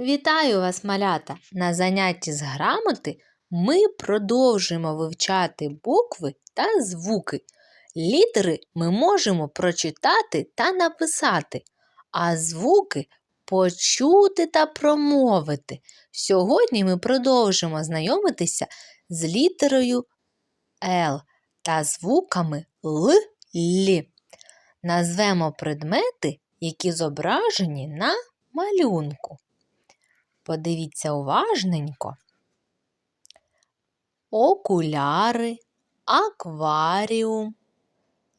Вітаю вас, малята! На занятті з грамоти ми продовжуємо вивчати букви та звуки. Літери ми можемо прочитати та написати, а звуки почути та промовити. Сьогодні ми продовжимо знайомитися з літерою Л та звуками Л, Л. Назвемо предмети, які зображені на малюнку. Подивіться уважненько. Окуляри, акваріум,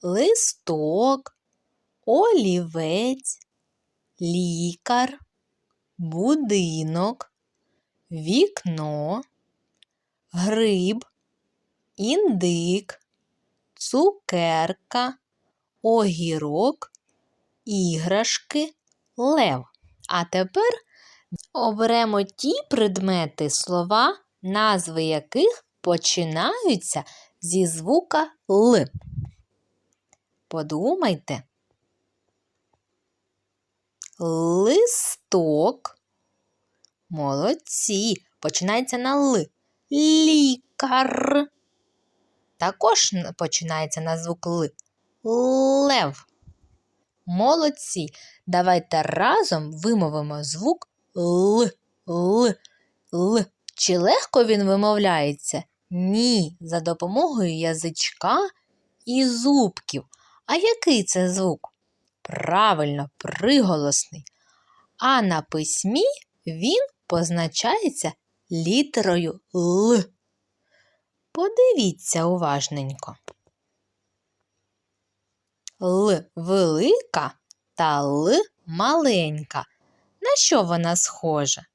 листок, олівець, лікар, будинок, вікно, гриб, індик, цукерка, огірок, іграшки, лев. А тепер Оберемо ті предмети, слова, назви яких починаються зі звука Л. Подумайте. Листок. Молодці. Починається на Л. Лікар. Також починається на звук Л. Лев. Молодці. Давайте разом вимовимо звук Л, Л, Л. Чи легко він вимовляється? Ні, за допомогою язичка і зубків. А який це звук? Правильно, приголосний. А на письмі він позначається літерою Л. Подивіться уважненько. Л велика та Л маленька. На що вона схожа?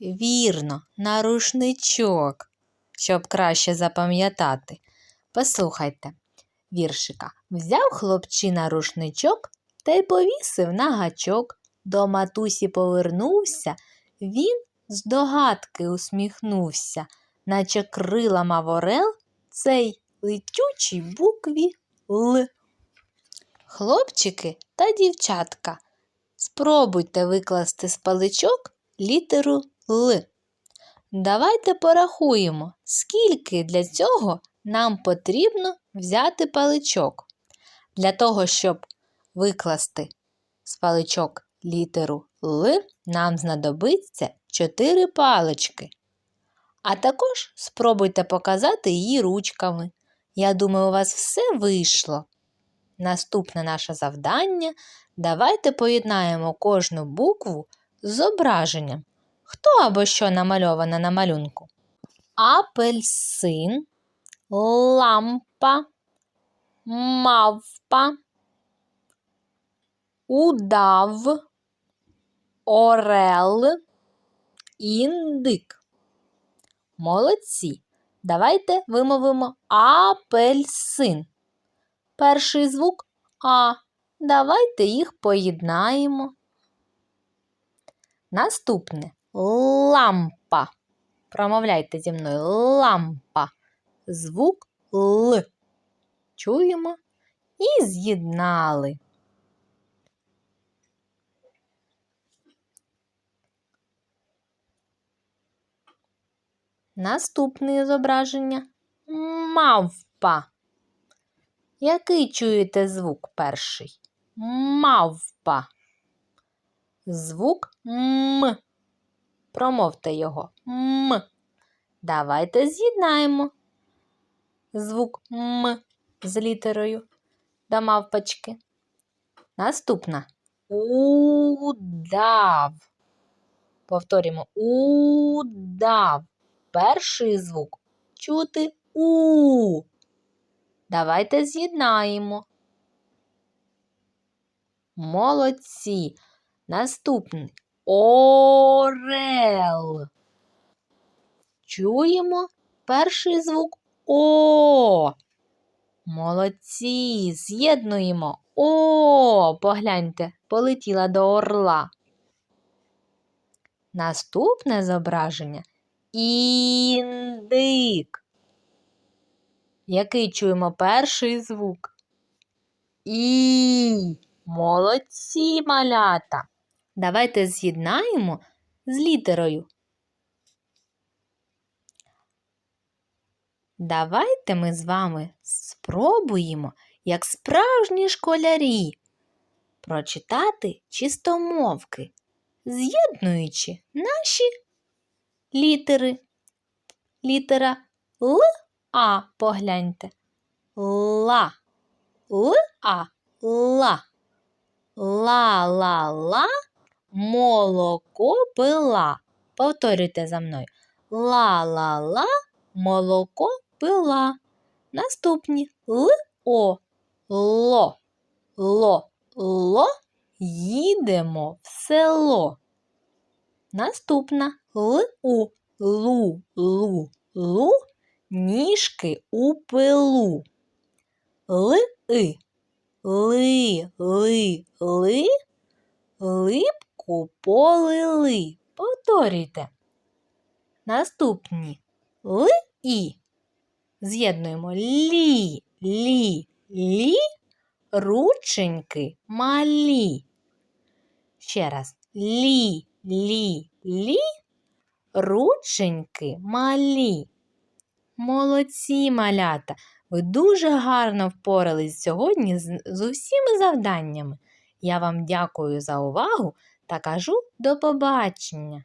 Вірно, на рушничок, щоб краще запам'ятати. Послухайте, віршика. Взяв хлопчина рушничок та й повісив на гачок. До матусі повернувся, він з догадки усміхнувся, наче крила мав орел цей летючій букві Л. Хлопчики та дівчатка. Спробуйте викласти з паличок літеру Л. Давайте порахуємо, скільки для цього нам потрібно взяти паличок. Для того, щоб викласти з паличок літеру Л, нам знадобиться 4 палички. А також спробуйте показати її ручками. Я думаю, у вас все вийшло. Наступне наше завдання Давайте поєднаємо кожну букву з зображенням. Хто або що намальоване на малюнку? Апельсин, лампа, мавпа, удав, орел, індик. Молодці. Давайте вимовимо апельсин. Перший звук А. Давайте їх поєднаємо. Наступне лампа. Промовляйте зі мною лампа. Звук Л. Чуємо і з'єднали. Наступне зображення мавпа. Який чуєте звук перший? Мавпа. Звук М. Промовте його М. Давайте з'єднаємо звук М з літерою до мавпочки. Наступна удав. Повторюємо удав. Перший звук чути У. Давайте з'єднаємо. Молодці. Наступний орел. Чуємо перший звук О. Молодці. З'єднуємо О. Погляньте, полетіла до орла. Наступне зображення індик. Який чуємо перший звук? І. Молодці малята. Давайте з'єднаємо з літерою. Давайте ми з вами спробуємо, як справжні школярі, прочитати чистомовки, з'єднуючи наші літери. Літера Л А погляньте. Ла. Л А ла. Ла-ла-ла молоко пила. Повторюйте за мною. Ла-ла-ла молоко пила. Наступні Л О ло. Ло. Ло їдемо в село. Наступна Л У лу лу лу ніжки у пилу. Л И ли ли ли липку полили. Повторюйте. Наступні Л І. З'єднуємо лі, лі, лі, рученьки малі. Ще раз лі, лі, лі, рученьки малі. Молодці малята! Ви дуже гарно впорались сьогодні з, усіма завданнями. Я вам дякую за увагу та кажу до побачення!